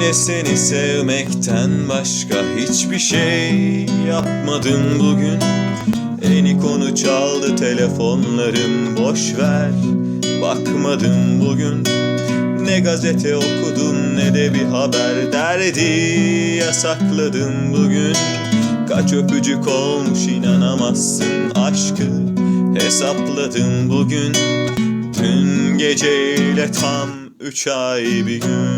Yine seni sevmekten başka hiçbir şey yapmadım bugün. Eni konu çaldı telefonlarım boş ver Bakmadım bugün. Ne gazete okudum ne de bir haber derdi Yasakladım bugün. Kaç öpücük olmuş inanamazsın aşkı Hesapladım bugün. Dün geceyle tam üç ay bir gün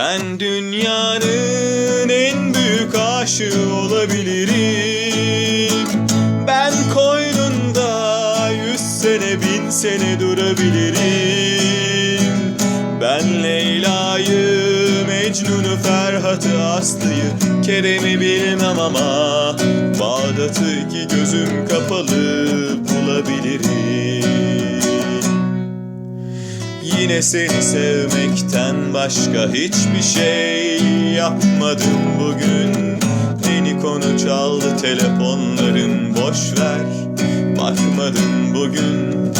Ben dünyanın en büyük aşığı olabilirim. Ben koynunda yüz sene bin sene durabilirim. Ben Leyla'yı, Mecnun'u, Ferhat'ı, Aslı'yı Kerem'i bilmem ama Bağdat'ı iki gözüm kapalı Yine seni sevmekten başka hiçbir şey yapmadım bugün. Yeni konu çaldı telefonların boş ver. Bakmadım bugün.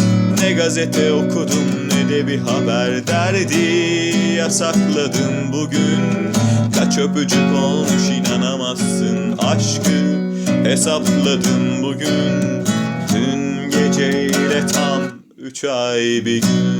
Ne gazete okudum ne de bir haber derdi Yasakladım bugün. Kaç öpücük olmuş inanamazsın aşkı. Hesapladım bugün. Dün geceyle tam üç ay bir gün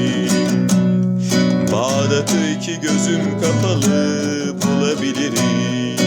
Bağdat'ı iki gözüm kapalı bulabilirim